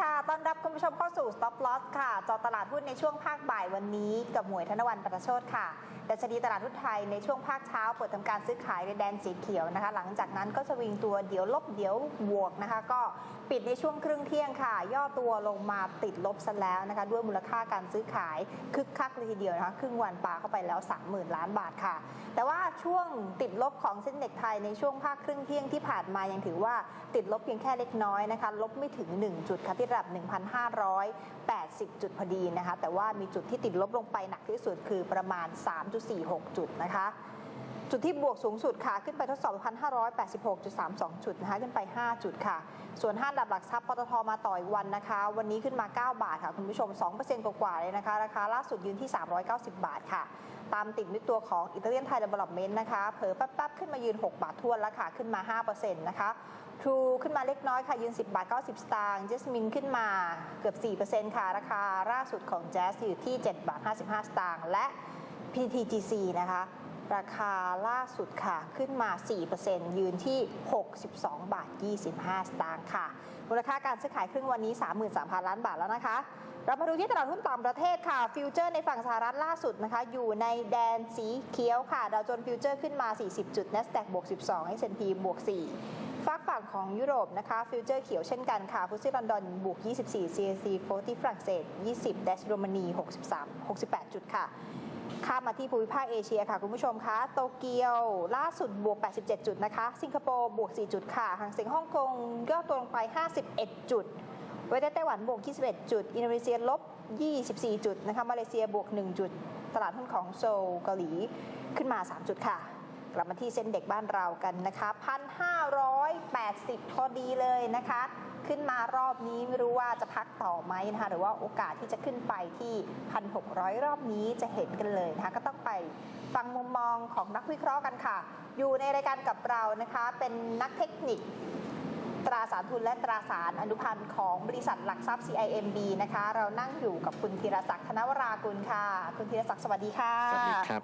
ค่ะ ต้อนรับคุณผู้ชมเข้าสู่ Stop Loss ค่ะ จอตลาดหุ้นในช่วงภาคบ่ายวันนี้ กับหมวยธนวันปัตโชตค่ะดัชนีตลาดหุ้นไทยในช่วงภาคเช้าเปิดทำการซื้อขายในแดนสีเขียวนะคะ หลังจากนั้นก็สวิงตัวเดี๋ยวลบเดี๋ยวบวกนะคะ ก็ ปิดในช่วงครึ่งเที่ยงค่ะ ย่อตัวลงมาติดลบซะแล้วนะคะ ด้วยมูลค่าการซื้อขายคึกคักเลยทีเดียวนะคะครึ่งวันปาเข้าไปแล้ว 30,000 ล้านบาทค่ะ แต่ว่าช่วงติดลบของเส้นเด็กไทยในช่วงภาคครึ่งเที่ยงที่ผ่านมายังถือว่าติดลบเพียงแค่เล็กน้อยนะคะ ลบไม่ถึง 1 จุดค่ะที่ระดับ 1,580 จุดพอดีนะคะ แต่ว่ามีจุดที่ติดลบลงไปหนักที่สุดคือประมาณ 3.46 จุดนะคะ จุดที่บวกสูงสุดค่ะ ขึ้นไปทดสอบ 1,586.32 จุดนะคะ ขึ้นไป 5 จุดค่ะ ส่วนห้าดับหลักทรัพย์ปตทมาต่ออีกวันนะคะ วันนี้ขึ้นมา 9 บาทค่ะ คุณผู้ชม 2%กว่าๆเลยนะคะ ราคาล่าสุดยืนที่ 390 บาทค่ะ ตามติดด้วยตัวของอิตาเลียนไทยเดเวล็อปเมนต์นะคะ เผลอแป๊บๆ ขึ้นมายืน 6 บาททวนแล้วค่ะ ขึ้นมา 5%นะคะทรูขึ้นมาเล็กน้อยค่ะ ยืน 10 บาท 90 สตางค์เจสมินขึ้นมาเกือบ 4%ค่ะ ราคาล่าสุดของแจ๊สอยู่ที่ 7 บาท 55 สตางค์และ PTGC นะคะ ราคาล่าสุดค่ะขึ้นมา 4%ยืนที่ 62 บาท 25 สตางค์ค่ะ มูลค่าการซื้อขายครึ่งวันนี้ 33,000 ล้านบาทแล้วนะคะ เรามาดูที่ตลาดหุ้นต่างประเทศค่ะ ฟิวเจอร์ในฝั่งสหรัฐล่าสุดนะคะ อยู่ในแดนสีเขียวค่ะ ดาวโจนส์ฟิวเจอร์ขึ้นมา 40 จุด NASDAQ บวก 12 S&P บวก 4ฝากฝั่งของยุโรปนะคะฟิวเจอร์เขียวเช่นกันค่ะฟุตซี่ลอนดอนบวก 24 CAC 40ฝรั่งเศส 20 ดัชโรมานี 63 68 จุดค่ะ ข้ามมาที่ภูมิภาคเอเชียค่ะ คุณผู้ชมคะโตเกียวล่าสุดบวก 87 จุดนะคะ สิงคโปร์บวก 4 จุดค่ะหางเสียงฮ่องกงย่อตัวลงไป 51 จุด เวยดนามไต้หวันบวก 21 จุด อินโดนีเซียลบ 24 จุดนะคะมาเลเซียบวก 1 จุด ตลาดหุ้นของโซลเกาหลีขึ้นมา 3 จุดค่ะ ลับมาที่เส้นเด็กบ้านเรากันนะคะ1,580 พอดีเลยนะคะ ขึ้นมารอบนี้ไม่รู้ว่าจะพักต่อไหมนะคะหรือว่าโอกาสที่จะขึ้นไปที่ 1,600 รอบนี้จะเห็นกันเลยนะคะก็ต้องไปฟังมุมมองของนักวิเคราะห์กันค่ะ อยู่ในรายการกับเรานะคะ เป็นนักเทคนิคตราสารทุนและตราสารอนุพันธ์ของบริษัทหลักทรัพย์ CIMB นะคะ เรานั่งอยู่กับคุณธีรศักดิ์ธนวรากุลค่ะ คุณธีรศักดิ์สวัสดีค่ะ สวัสดีครับ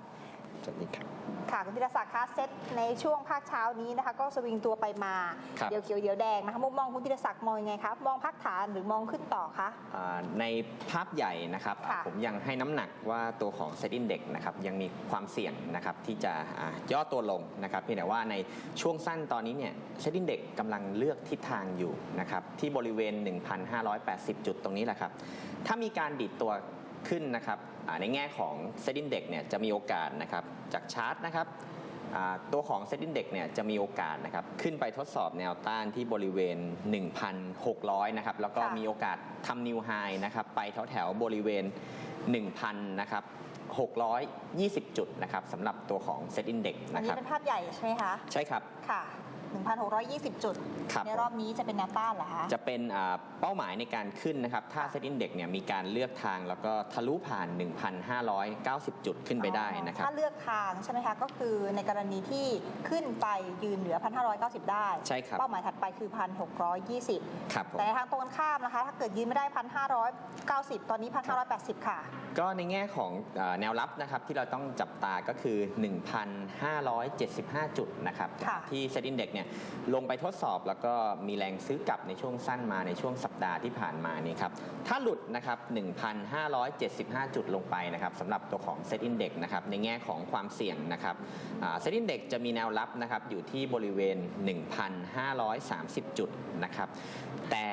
สวัสดีครับ ค่ะคุณธีรศักดิ์คะเซตในช่วงภาคเช้านี้นะคะ ก็สวิงตัวไปมาครับ เดี๋ยวเขียวเดี๋ยวแดงนะคะมุมมองคุณธีรศักดิ์มองยังไงครับมองพักฐานหรือมองขึ้นต่อคะ อ่าในภาพใหญ่นะครับค่ะ ผมยังให้น้ำหนักว่าตัวของ Set Index นะครับยังมีความเสี่ยงนะครับที่จะอ่าย่อตัวลงนะครับเพียงแต่ว่าในช่วงสั้นตอนนี้เนี่ย Set Index กำลังเลือกทิศทางอยู่นะครับที่บริเวณ 1,580 จุดตรงนี้แหละครับ ถ้ามีการดิดตัว ขึ้นนะครับอ่าในแง่ของ Set Index เนี่ยจะมีโอกาสนะครับจากชาร์ตนะครับอ่าตัวของ Set Index เนี่ยจะมีโอกาสนะครับขึ้นไปทดสอบแนวต้านที่บริเวณ 1,600 นะครับ แล้วก็ค่ะมีโอกาสทำนิวไฮนะครับไปแถวแถวๆบริเวณ 1,000 นะครับ620 จุดนะครับสำหรับตัวของ Set Index อันนะนี้ครับเป็นภาพใหญ่ใช่ไหมคะ ใช่ครับค่ะ 1,620 จุด ครับในรอบนี้จะเป็นแนวต้านเหรอคะ จะเป็นอ่าเป้าหมายในการขึ้นนะครับ ถ้า Set Index เนี่ยมีการเลือกทางแล้วก็ทะลุผ่าน 1,590 จุดขึ้นไปได้นะครับ ถ้าเลือกทางใช่ไหมคะก็คือในกรณีที่ขึ้นไปยืนเหนือ 1,590 ได้ ใช่ครับ เป้าหมายถัดไปคือ 1,620 ครับผม แต่ในทางตรงกันข้ามนะคะ ถ้าเกิดยืนไม่ได้ 1,590 ตอนนี้ 1,580 ค่ะ ก็ในแง่ของเอ่อแนวรับนะครับที่เราต้องจับตาก็คือ 1,575 จุดนะครับค่ะ ที่ Set Index เนี่ยลงไปทดสอบแล้วก็มีแรงซื้อกลับในช่วงสั้นมาในช่วงสัปดาห์ที่ผ่านมานี่ครับถ้าหลุดนะครับ 1,575 จุดลงไปนะครับสำหรับตัวของ Set Index นะครับในแง่ของความเสี่ยงนะครับอ่า Set Index จะมีแนวรับนะครับอยู่ที่บริเวณ 1,530 จุดนะครับแต่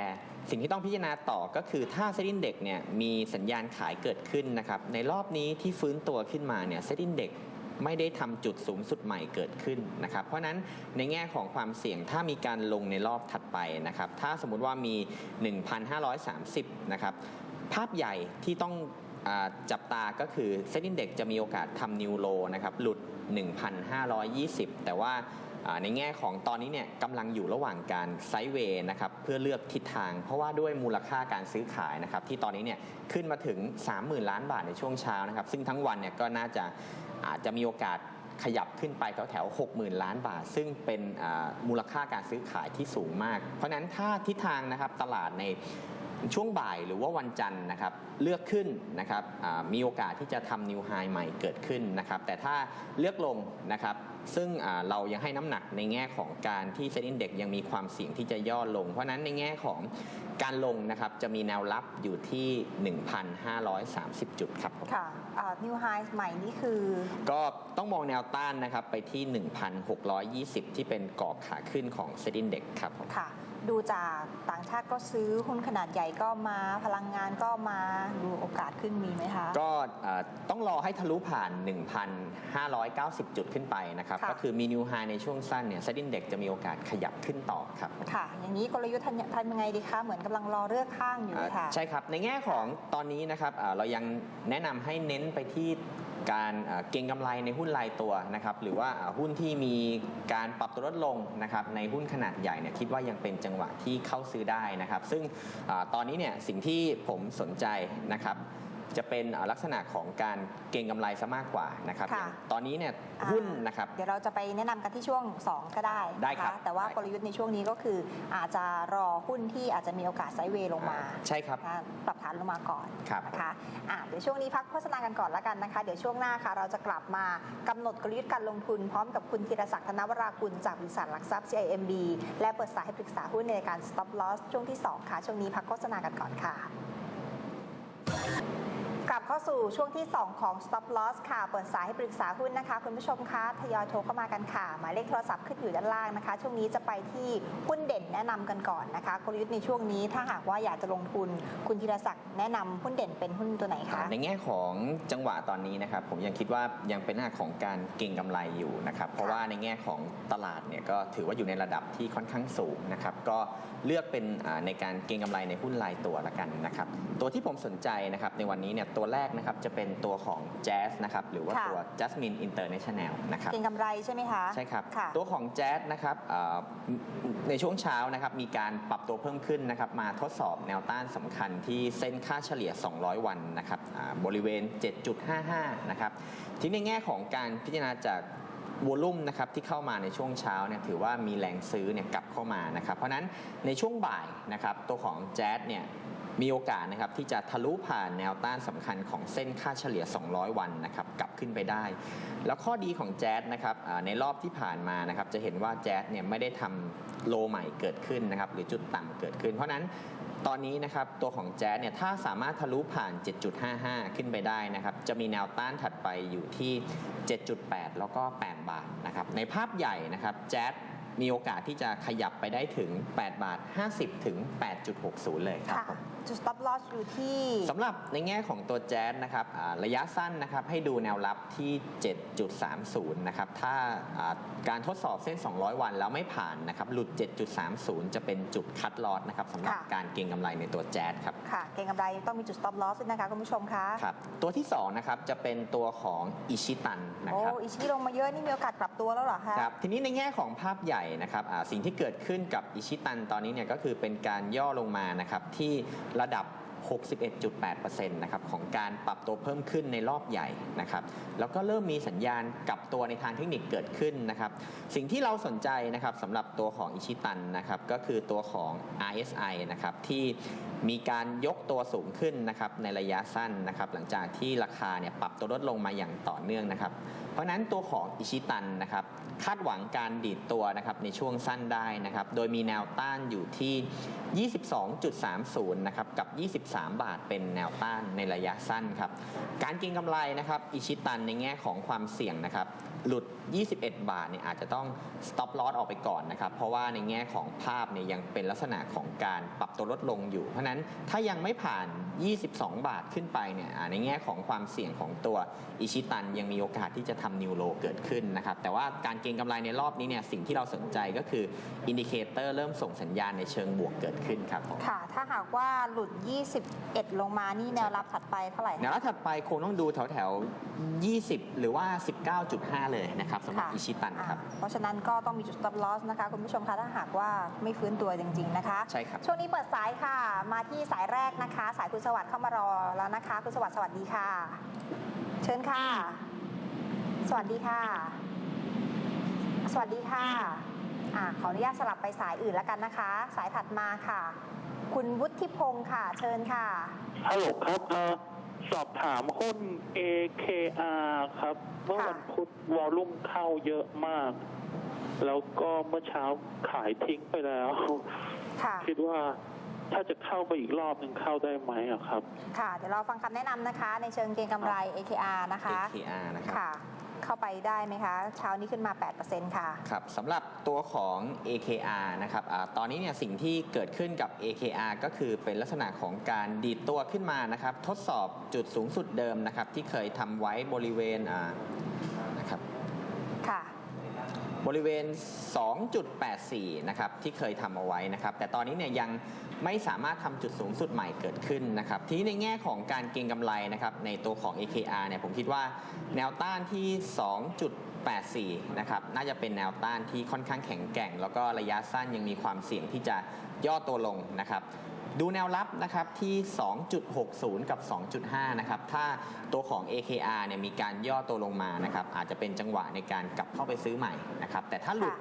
สิ่งที่ต้องพิจารณาต่อก็คือถ้า Set Index เนี่ยมีสัญญาณขายเกิดขึ้นนะครับในรอบนี้ที่ฟื้นตัวขึ้นมาเนี่ย Set Index ไม่ได้ทำจุดสูงสุดใหม่เกิดขึ้นนะครับ เพราะฉะนั้นในแง่ของความเสี่ยงถ้ามีการลงในรอบถัดไปนะครับ ถ้าสมมุติว่ามี 1,530 นะครับ ภาพใหญ่ที่ต้องอจับตาก็คือเซ็นดินเด็กจะมีโอกาสทำนิวโลนะครับหลุด 1,520 แต่ว่าอ่า ในแง่ของตอนนี้เนี่ยกำลังอยู่ระหว่างการไซด์เวย์นะครับเพื่อเลือกทิศทาง เพราะว่าด้วยมูลค่าการซื้อขายนะครับที่ตอนนี้เนี่ยขึ้นมาถึง 30,000 ล้านบาทในช่วงเช้านะครับซึ่งทั้งวันเนี่ยก็น่าจะอาจจะมีโอกาสขยับขึ้นไปแถวแถว60,000 ล้านบาท ซึ่งเป็นมูลค่าการซื้อขายที่สูงมาก เพราะนั้นถ้าทิศทางนะครับตลาดในช่วงบ่ายหรือว่าวันจันทร์นะครับเลือกขึ้นนะครับมีโอกาสที่จะทำนิวไฮใหม่เกิดขึ้นนะครับแต่ถ้าเลือกลงนะครับ ซึ่งอ่าเรายังให้น้ำหนักในแง่ของการที่เซ็นอินเด็กยังมีความเสี่ยงที่จะย่อลง เพราะฉะนั้นในแง่ของการลงนะครับจะมีแนวรับอยู่ที่ 1,530 จุดครับผมค่ะนิวไฮใหม่นี่คือ ก็ต้องมองแนวต้านนะครับไปที่ 1,620 ที่เป็นกรอบขาขึ้นของเซ็นอินเด็กครับผมค่ะดูจากต่างชาติก็ซื้อหุ้นขนาดใหญ่ก็มาพลังงานก็มาดูโอกาสขึ้นมีไหมคะ ก็เอ่อต้องรอให้ทะลุผ่าน 1,590 จุดขึ้นไปนะครับค่ะก็คือมีนิวไฮในช่วงสั้นเนี่ยเซ็นอินเด็กจะมีโอกาสขยับขึ้นต่อครับค่ะ อย่างนี้กลยุทธ์ทำทำยังไงดีคะเหมือนกำลังรอเลือกข้างอยู่อ่าค่ะใช่ครับ ในแง่ของตอนนี้นะครับอ่าเรายังแนะนำให้เน้นไปที่การอ่าเก็งกำไรในหุ้นรายตัวนะครับหรือว่าอ่าหุ้นที่มีการปรับตัวลดลงนะครับในหุ้นขนาดใหญ่เนี่ยคิดว่ายังเป็นจังหวะที่เข้าซื้อได้นะครับ ซึ่งอาตอนนี้เนี่ยสิ่งที่ผมสนใจนะครับ จะเป็นอ่าลักษณะของการเก็งกำไรซะมากกว่านะครับค่ะอย่างตอนนี้เนี่ยอ่าหุ้นนะครับเดี๋ยวเราจะไปแนะนำกันที่ช่วง 2 ก็ได้ได้นะครัคะบแต่ว่าได้กลยุทธ์ในช่วงนี้ก็คืออาจจะรอหุ้นที่อาจจะมีโอกาสไซด์เวย์ลงมาใช่ครับนะปรับฐานลงมาก่อนครับนะคะอะเดี๋ยวช่วงนี้พักโฆษณากันก่อนแล้วกันนะคะ เดี๋ยวช่วงหน้าค่ะ เราจะกลับมากำหนดกลยุทธ์การลงทุนพร้อมกับคุณธีรศักดิ์ธนวรากุลจากบริษัทหลักทรัพย์ CIMB และเปิดสายให้ปรึกษาหุ้นในการ stop loss ช่วงที่ 2 ค่ะ ช่วงนี้พักโฆษณากันก่อนค่ะ กลับเข้าสู่ช่วงที่ 2 ของ stop loss ค่ะ เปิดสายให้ปรึกษาหุ้นนะคะ คุณผู้ชมคะทยอยโทรเข้ามากันค่ะ หมายเลขโทรศัพท์ขึ้นอยู่ด้านล่างนะคะ ช่วงนี้จะไปที่หุ้นเด่นแนะนำกันก่อนนะคะกลยุทธ์ในช่วงนี้ถ้าหากว่าอยากจะลงทุนคุณธีรศักดิ์แนะนำหุ้นเด่นเป็นหุ้นตัวไหนคะในแง่ของจังหวะตอนนี้นะครับผมยังคิดว่ายังเป็นหน้าของการเก็งกำไรอยู่นะครับเพราะว่าในแง่ของตลาดเนี่ยก็ถือว่าอยู่ในระดับที่ค่อนข้างสูงนะครับก็เลือกเป็นอ่าในการเก็งกำไรในหุ้นรายตัวละกันนะครับตัวที่ผมสนใจนะครับในวันนี้เนี่ยตัวแรกนะครับจะเป็นตัวของ Jazz นะครับหรือว่าค่ะ ตัว Jasmine International นะครับ เก็งกำไรใช่ไหมคะ ใช่ครับ ค่ะตัวของแจ๊สนะครับเอ่อในช่วงเช้านะครับมีการปรับตัวเพิ่มขึ้นนะครับมาทดสอบแนวต้านสำคัญที่เส้นค่าเฉลี่ย 200 วันนะครับอ่าบริเวณ 7.55 นะครับที่ในแง่ของการพิจารณาจากวอลุ่มนะครับที่เข้ามาในช่วงเช้าเนี่ยถือว่ามีแรงซื้อเนี่ยกลับเข้ามานะครับเพราะฉะนั้นในช่วงบ่ายนะครับตัวของแจ๊สเนี่ย มีโอกาสนะครับที่จะทะลุผ่านแนวต้านสำคัญของเส้นค่าเฉลี่ย 200 วันนะครับกลับขึ้นไปได้ แล้วข้อดีของแจ๊สนะครับในรอบที่ผ่านมานะครับจะเห็นว่าแจ๊สเนี่ยไม่ได้ทำโลใหม่เกิดขึ้นนะครับหรือจุดต่ำเกิดขึ้น เพราะฉะนั้นตอนนี้นะครับตัวของแจ๊สเนี่ยถ้าสามารถทะลุผ่าน 7.55 ขึ้นไปได้นะครับจะมีแนวต้านถัดไปอยู่ที่ 7.8 แล้วก็ 8 บาทนะครับในภาพใหญ่นะครับแจ๊ส มีโอกาสที่จะขยับไปได้ถึง 8 บาท 50 ถึง 8.60 เลยครับค่ะผมจุด stop loss อยู่ที่สำหรับในแง่ของตัวแจ๊สนะครับอ่าระยะสั้นนะครับให้ดูแนวรับที่ 7.30 นะครับ ถ้าอ่าการทดสอบเส้น 200 วันแล้วไม่ผ่านนะครับ หลุด 7.30 จะเป็นจุดคัดลอสนะครับสำหรับค่ะการเก็งกำไรในตัวแจ๊สครับค่ะ เก็งกำไรต้องมีจุด stop loss ด้วยนะคะคุณผู้ชมคะครับตัวที่2นะครับจะเป็นตัวของอิชิตันนะโอ้ครับอิชิลงมาเยอะนี่มีโอกาสปรับตัวแล้วเหรอคะครับทีนี้ในแง่ของภาพใหญ่นะครับสิ่งที่เกิดขึ้นกับอิชิตันตอนนี้เนี่ยก็คือเป็นการย่อลงมานะครับที่ระดับ 61.8%นะครับของการปรับตัวเพิ่มขึ้นในรอบใหญ่นะครับแล้วก็เริ่มมีสัญญาณกลับตัวในทางเทคนิคเกิดขึ้นนะครับสิ่งที่เราสนใจนะครับสำหรับตัวของอิชิตันนะครับก็คือตัวของ RSI นะครับที่มีการยกตัวสูงขึ้นนะครับในระยะสั้นนะครับหลังจากที่ราคาเนี่ยปรับตัวลดลงมาอย่างต่อเนื่องนะครับ เพราะนั้นตัวของอิชิตันนะครับคาดหวังการดีดตัวนะครับในช่วงสั้นได้นะครับโดยมีแนวต้านอยู่ที่ 22.30นะครับกับ 23 บาทเป็นแนวต้านในระยะสั้นครับการเก็งกำไรนะครับอิชิตันในแง่ของความเสี่ยงนะครับ หลุด 21 บาทเนี่ยอาจจะต้อง stop loss ออกไปก่อนนะครับ เพราะว่าในแง่ของภาพเนี่ยยังเป็นลักษณะของการปรับตัวลดลงอยู่ เพราะฉะนั้นถ้ายังไม่ผ่าน 22 บาทขึ้นไปเนี่ยอ่าในแง่ของความเสี่ยงของตัวอิชิตันยังมีโอกาสที่จะทำนิวโลเกิดขึ้นนะครับ แต่ว่าการเก็งกำไรในรอบนี้เนี่ยสิ่งที่เราสนใจก็คืออินดิเคเตอร์เริ่มส่งสัญญาณในเชิงบวกเกิดขึ้นครับผมค่ะ ถ้าหากว่าหลุด 21 ลงมานี่แนวรับถัดไปเท่าไหร่แนวรับถัดไปคงต้องดูแถวแถวๆ20 หรือว่า 19.5เลยนะครับสำหรับค่ะอิชิตันครับอ่าเพราะฉะนั้นก็ต้องมีจุด stop loss นะคะ คุณผู้ชมคะถ้าหากว่าไม่ฟื้นตัวจริง ๆ นะคะ ใช่ครับ ช่วงนี้เปิดสายค่ะ มาที่สายแรกนะคะ สายคุณสวัสดิ์เข้ามารอแล้วนะคะ คุณสวัสดิ์สวัสดีค่ะ เชิญค่ะ สวัสดีค่ะ สวัสดีค่ะอ่าขออนุญาตสลับไปสายอื่นแล้วกันนะคะ สายถัดมาค่ะ คุณวุฒิพงศ์ค่ะ เชิญค่ะฮัลโหลครับเอ่อ สอบถามหุ้น AKR ครับ เมื่อค่ะวันพุธวอลลุ่มเข้าเยอะมาก แล้วก็เมื่อเช้าขายทิ้งไปแล้วค่ะคิดว่าถ้าจะเข้าไปอีกรอบหนึ่งเข้าได้ไหมอะครับ ค่ะ เดี๋ยวเราฟังคำแนะนำนะคะ ในเชิงเก็งกำไร AKR นะคะ AKR นะครับค่ะ เข้าไปได้ไหมคะ เช้านี้ขึ้นมา 8%ค่ะ ครับสำหรับตัวของ AKR นะครับอาตอนนี้เนี่ยสิ่งที่เกิดขึ้นกับ AKR ก็คือเป็นลักษณะของการดีดตัวขึ้นมานะครับ ทดสอบจุดสูงสุดเดิมนะครับ ที่เคยทำไว้บริเวณอ่า บริเวณ 2.84 นะครับ ที่เคยทำเอาไว้นะครับ แต่ตอนนี้เนี่ยยังไม่สามารถทำจุดสูงสุดใหม่เกิดขึ้นนะครับ ทีนี้ในแง่ของการเก็งกำไรนะครับ ในตัวของ AKR เนี่ยผมคิดว่าแนวต้านที่ 2.84 นะครับ น่าจะเป็นแนวต้านที่ค่อนข้างแข็งแกร่ง แล้วก็ระยะสั้นยังมีความเสี่ยงที่จะย่อตัวลงนะครับ ดูแนวรับนะครับที่ 2.60 กับ 2.5 นะครับ ถ้าตัวของ AKR เนี่ยมีการย่อตัวลงมานะครับ อาจจะเป็นจังหวะในการกลับเข้าไปซื้อใหม่นะครับ แต่ถ้าหลุด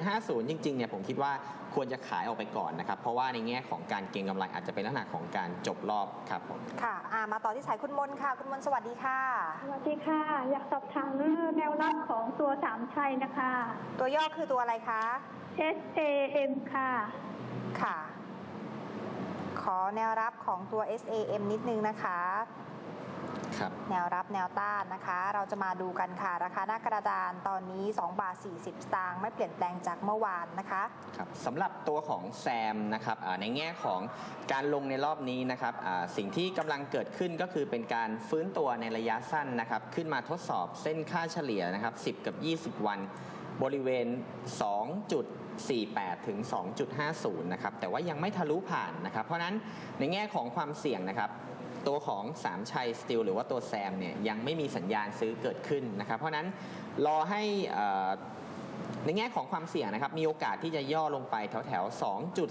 2.50 จริงๆ เนี่ยผมคิดว่าควรจะขายออกไปก่อนนะครับ เพราะว่าในแง่ของการเก็งกำไรอาจจะเป็นลักษณะของการจบรอบครับผม ค่ะอ่ามาต่อที่สายคุณมนค่ะ คุณมนสวัสดีค่ะ สวัสดีค่ะ อยากสอบถามเรื่องแนวรับของตัวสามชัยนะคะ ตัวย่อคือตัวอะไรคะ S A M ค่ะ ค่ะ ขอแนวรับของตัว SAM นิดนึงนะคะครับแนวรับแนวต้านนะคะ เราจะมาดูกันค่ะ ราคาหน้ากระดานตอนนี้ 2 บาท 40 สตางค์ไม่เปลี่ยนแปลงจากเมื่อวานนะคะครับสำหรับตัวของแซมนะครับอ่าในแง่ของการลงในรอบนี้นะครับอ่าสิ่งที่กำลังเกิดขึ้นก็คือเป็นการฟื้นตัวในระยะสั้นนะครับ ขึ้นมาทดสอบเส้นค่าเฉลี่ยนะครับ 10 กับ 20 วัน บริเวณ 2.48 ถึง 2.50 นะครับ แต่ว่ายังไม่ทะลุผ่านนะครับ เพราะนั้นในแง่ของความเสี่ยงนะครับ ตัวของสามชัยสตีลหรือว่าตัวแซมเนี่ยยังไม่มีสัญญาณซื้อเกิดขึ้นนะครับ เพราะนั้นรอให้อ่อ ในแง่ของความเสี่ยงนะครับมีโอกาสที่จะย่อลงไปแถวแถวๆ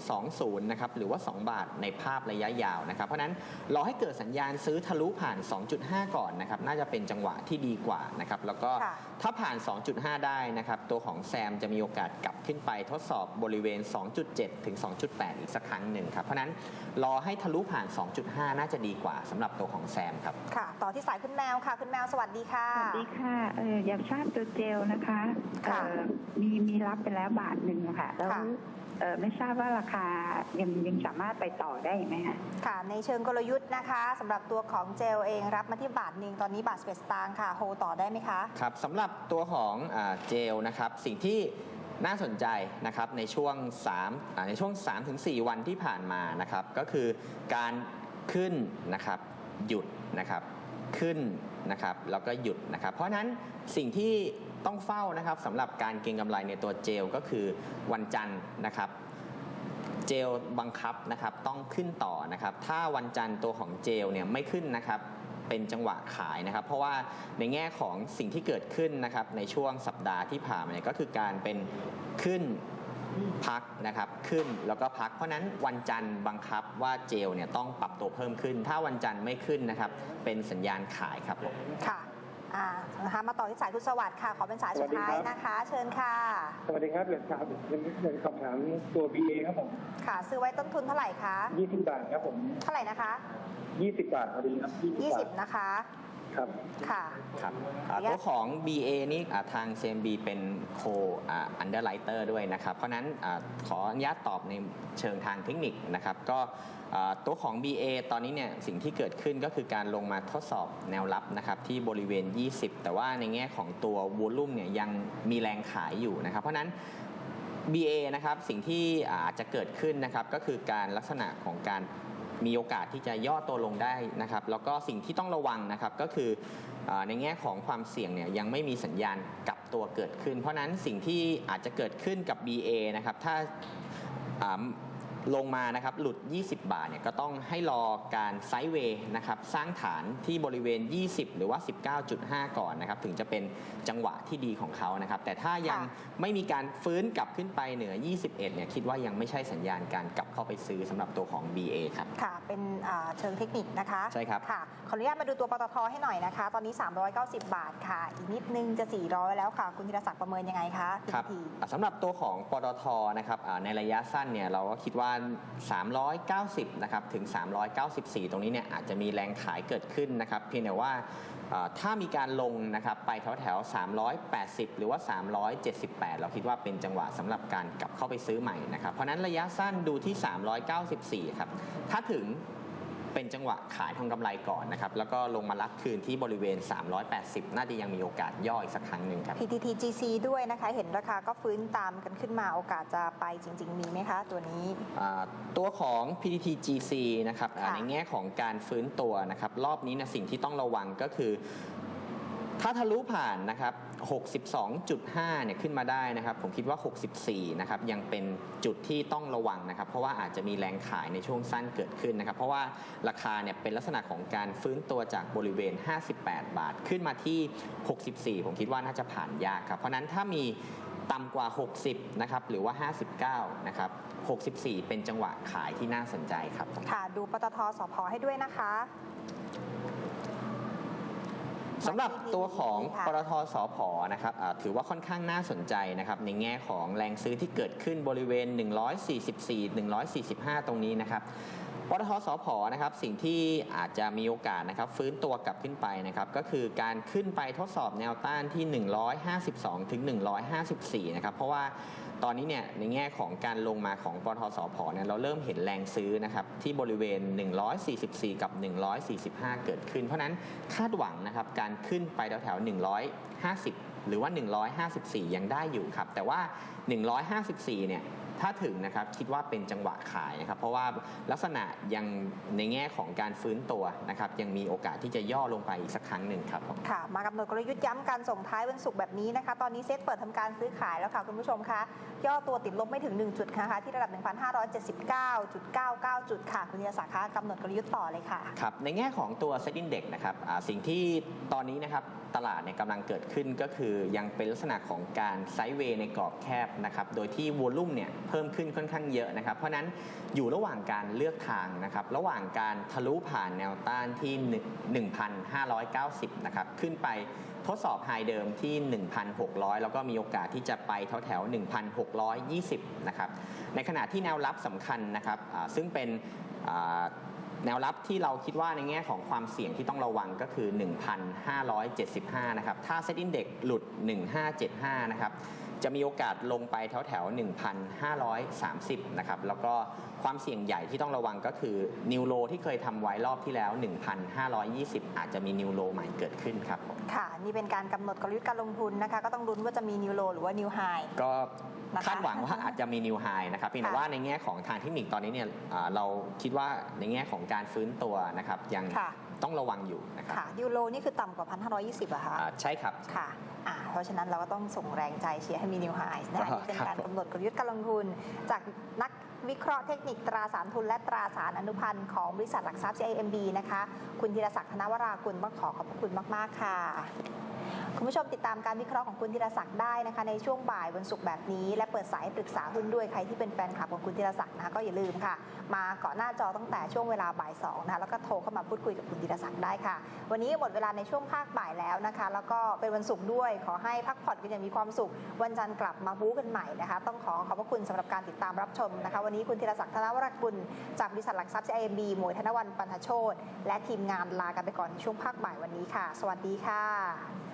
2.20 นะครับหรือว่า 2 บาทในภาพระยะยาวนะครับ เพราะฉะนั้นรอให้เกิดสัญญาณซื้อทะลุผ่าน 2.5 ก่อนนะครับน่าจะเป็นจังหวะที่ดีกว่านะครับแล้วก็ค่ะถ้าผ่าน 2.5 ได้นะครับตัวของแซมจะมีโอกาสกลับขึ้นไปทดสอบบริเวณ 2.7 ถึง 2.8 อีกสักครั้งหนึ่งครับเพราะฉะนั้นรอให้ทะลุผ่าน 2.5 น่าจะดีกว่าสำหรับตัวของแซมครับค่ะต่อที่สายคุณแมวค่ะ คุณแมวสวัสดีค่ะสวัสดีค่ะเอออยากทราบตัวเจลนะคะค่ะเออมีมีรับไปแล้วบาทหนึ่งอะค่ะแล้วค่ะ เออไม่ทราบว่าราคายังยังสามารถไปต่อได้ไหมคะ ค่ะในเชิงกลยุทธ์นะคะสำหรับตัวของเจลเองรับมาที่บาทหนึ่งตอนนี้บาท11สตางค์ค่ะโฮต่อได้ไหมคะ ครับสำหรับตัวของอาเจลนะครับสิ่งที่น่าสนใจนะครับในช่วง3อ่าในช่วง3-4วันที่ผ่านมานะครับก็คือการขึ้นนะครับหยุดนะครับขึ้นนะครับแล้วก็หยุดนะครับเพราะฉะนั้นสิ่งที่ ต้องเฝ้านะครับสำหรับการเก็งกำไรในตัวเจลก็คือวันจันทร์นะครับเจลบังคับนะครับต้องขึ้นต่อนะครับ ถ้าวันจันทร์ตัวของเจลเนี่ยไม่ขึ้นนะครับเป็นจังหวะขายนะครับ เพราะว่าในแง่ของสิ่งที่เกิดขึ้นนะครับในช่วงสัปดาห์ที่ผ่านมาเนี่ยก็คือการเป็นขึ้นพักนะครับขึ้นแล้วก็พักเพราะนั้นวันจันทร์บังคับว่าเจลเนี่ยต้องปรับตัวเพิ่มขึ้น ถ้าวันจันทร์ไม่ขึ้นนะครับเป็นสัญญาณขายครับผมค่ะ อ่านะคะมาต่อที่สายคุณสวัสดิ์ค่ะ ขอเป็นสายสุดท้ายนะคะ เชิญค่ะ สวัสดีครับเรียนถามเรียนสอบถามตัว BA ครับผมค่ะ ซื้อไว้ต้นทุนเท่าไหร่คะ20 บาทครับผม เท่าไหร่นะคะ 20 บาทพอดีครับ20บาท20 นะคะ ครับ ค่ะ ครับอ่าขออนุญาตตัวของ BA นี่อ่าทาง CMB เป็นโคอันเดอร์ไลเตอร์ด้วยนะครับ เพราะฉะนั้นอาขออนุญาตตอบในเชิงทางเทคนิคนะครับก็อ่าตัวของ BA ตอนนี้เนี่ยสิ่งที่เกิดขึ้นก็คือการลงมาทดสอบแนวรับนะครับที่บริเวณ 20 แต่ว่าในแง่ของตัววอลุ่มเนี่ยยังมีแรงขายอยู่นะครับ เพราะฉะนั้น BA นะครับสิ่งที่อาจจะเกิดขึ้นนะครับก็คือการลักษณะของการ มีโอกาสที่จะย่อตัวลงได้นะครับ แล้วก็สิ่งที่ต้องระวังนะครับก็คือในแง่ของความเสี่ยงเนี่ยยังไม่มีสัญญาณกลับตัวเกิดขึ้น เพราะนั้นสิ่งที่อาจจะเกิดขึ้นกับ BA นะครับถ้า ลงมานะครับหลุด 20 บาทเนี่ยก็ต้องให้รอการไซด์เวย์นะครับสร้างฐานที่บริเวณ 20 หรือว่า 19.5 ก่อนนะครับถึงจะเป็นจังหวะที่ดีของเขานะครับแต่ถ้ายังค่ะไม่มีการฟื้นกลับขึ้นไปเหนือ 21 เนี่ยคิดว่ายังไม่ใช่สัญญาณการกลับเข้าไปซื้อสำหรับตัวของ BA ครับค่ะ เป็นอ่าเชิงเทคนิคนะคะใช่ครับค่ะขออนุญาตมาดูตัวปตทให้หน่อยนะคะ ตอนนี้ 390 บาทค่ะ อีกนิดนึงจะ 400 แล้วค่ะ คุณธีรศักดิ์ประเมินยังไงคะณครับทีอะสำหรับตัวของปตทนะครับอ่าในระยะสั้นเนี่ยเราก็คิดว่าณ 390 นะครับ ถึง 394 ตรงนี้เนี่ยอาจจะมีแรงขายเกิดขึ้นนะครับ เพียงแต่ว่าถ้ามีการลงนะครับไปแถวแถว 380 หรือว่า 378 เราคิดว่าเป็นจังหวะสำหรับการกลับเข้าไปซื้อใหม่นะครับ เพราะฉะนั้นระยะสั้นดูที่ 394 ครับ ถ้าถึง เป็นจังหวะขายทำกำไรก่อนนะครับ แล้วก็ลงมารับคืนที่บริเวณ 380 น่าจะยังมีโอกาสย่ออีกสักครั้งหนึ่งครับ PTT GC ด้วยนะคะ เห็นราคาก็ฟื้นตามกันขึ้นมาโอกาสจะไปจริง ๆ มีไหมคะตัวนี้อ่าตัวของ PTT GC นะครับอ่าค่ะในแง่ของการฟื้นตัวนะครับ รอบนี้นะสิ่งที่ต้องระวังก็คือ ถ้าทะลุผ่านนะครับ 62.5 เนี่ยขึ้นมาได้นะครับ ผมคิดว่า 64 นะครับ ยังเป็นจุดที่ต้องระวังนะครับ เพราะว่าอาจจะมีแรงขายในช่วงสั้นเกิดขึ้นนะครับ เพราะว่าราคาเนี่ยเป็นลักษณะของการฟื้นตัวจากบริเวณ 58 บาท ขึ้นมาที่ 64 ผมคิดว่าน่าจะผ่านยากครับ เพราะนั้นถ้ามีต่ำกว่า 60 นะครับ หรือว่า 59 นะครับ 64 เป็นจังหวะขายที่น่าสนใจครับ ค่ะ ดูปตทสพให้ด้วยนะคะ สำหรับตัวของค่ะปตทสพนะครับอ่าถือว่าค่อนข้างน่าสนใจนะครับในแง่ของแรงซื้อที่เกิดขึ้นบริเวณ 144 145 ตรงนี้นะครับปตทสพนะครับสิ่งที่อาจจะมีโอกาสนะครับฟื้นตัวกลับขึ้นไปนะครับก็คือการขึ้นไปทดสอบแนวต้านที่ 152ถึง154 นะครับเพราะว่า ตอนนี้เนี่ยในแง่ของการลงมาของปทสพเนี่ยเราเริ่มเห็นแรงซื้อนะครับที่บริเวณ 144 กับ 145 เกิดขึ้น เพราะนั้นคาดหวังนะครับการขึ้นไปแถวแถว150 หรือว่า 154 ยังได้อยู่ครับ แต่ว่า 154 เนี่ย ถ้าถึงนะครับคิดว่าเป็นจังหวะขายนะครับเพราะว่าลักษณะยังในแง่ของการฟื้นตัวนะครับยังมีโอกาสที่จะย่อลงไปอีกสักครั้งหนึ่งครับผมค่ะ มากำหนดกลยุทธ์ย้ำการส่งท้ายวันศุกร์แบบนี้นะคะ ตอนนี้เซ็ตเปิดทำการซื้อขายแล้วค่ะคุณผู้ชมคะย่อตัวติดลบไม่ถึง 1 จุดนะคะที่ระดับ 1,579.99 จุดค่ะ คุณธีรศักดิ์คะกำหนดกลยุทธ์ต่อเลยค่ะครับในแง่ของตัว Set Index นะครับอ่าสิ่งที่ตอนนี้นะครับตลาดเนี่ยกำลังเกิดขึ้นก็คือยังเป็นลักษณะของการไซด์เวย์ในกรอบแคบนะครับโดยที่วอลลุ่มเนี่ยเพิ่มขึ้นค่อนข้างเยอะนะครับ เพราะนั้นอยู่ระหว่างการเลือกทางนะครับ ระหว่างการทะลุผ่านแนวต้านที่ 1,590 นะครับ ขึ้นไปทดสอบไฮเดิมที่ 1,600 แล้วก็มีโอกาสที่จะไปแถวแถวๆ1,620 นะครับ ในขณะที่แนวรับสำคัญนะครับ ซึ่งเป็นแนวรับที่เราคิดว่าในแง่ของความเสี่ยงที่ต้องระวังก็คือ 1,575 นะครับ ถ้า Set Index หลุด 1575 นะครับ จะมีโอกาสลงไปแถวแถวๆ1,530 นะครับ แล้วก็ความเสี่ยงใหญ่ที่ต้องระวังก็คือนิวโลที่เคยทำไว้รอบที่แล้ว 1,520 อาจจะมีนิวโลใหม่เกิดขึ้นครับผมค่ะ นี่เป็นการกำหนดกลยุทธ์การลงทุนนะคะ ก็ต้องลุ้นว่าจะมีนิวโลหรือว่านิวไฮก็นะคะคาดหวังว่าอาจจะมีนิวไฮนะครับเพียงแต่ค่ะว่าในแง่ของทางเทคนิคตอนนี้เนี่ยอ่าเราคิดว่าในแง่ของการฟื้นตัวนะครับยังค่ะ ต้องระวังอยู่นะครับค่ะนิวโลนี่คือต่ำกว่า 1,520อะคะอ่าใช่ครับ ค่ะอ่าเพราะฉะนั้นเราก็ต้องส่งแรงใจเชียร์ให้มีนิวไฮนะคะครับนี่เป็นการกำหนดกลยุทธ์การลงทุน จากนักวิเคราะห์เทคนิคตราสารทุนและตราสารอนุพันธ์ของบริษัทหลักทรัพย์ CIMB นะคะ คุณธีรศักดิ์ธนวรากุลต้องขอขอบพระคุณมาก ๆ ค่ะ คุณผู้ชมติดตามการวิเคราะห์ของคุณธีรศักดิ์ได้นะคะ ในช่วงบ่ายวันศุกร์แบบนี้ และเปิดสายปรึกษาหุ้นด้วยใครที่เป็นแฟนคลับของคุณธีรศักดิ์นะคะก็อย่าลืมค่ะ มาเกาะหน้าจอตั้งแต่ช่วงเวลาบ่ายสองนะคะแล้วก็โทรเข้ามาพูดคุยกับคุณธีรศักดิ์ได้ค่ะ วันนี้หมดเวลาในช่วงภาคบ่ายแล้วนะคะ แล้วก็เป็นวันศุกร์ด้วย ขอให้พักผ่อนกันอย่างมีความสุข วันจันทร์กลับมาบู๊กันใหม่นะคะ ต้องขอขอบพระคุณสำหรับการติดตามรับชมนะคะ วันนี้คุณธีรศักดิ์ธนวรกุลจากบริษัทหลักทรัพย์ CIMB หมวยธนวันปันทโชตและทีมงานลากันไปก่อนในช่วงภาคบ่ายวันนี้ค่ะ สวัสดีค่ะ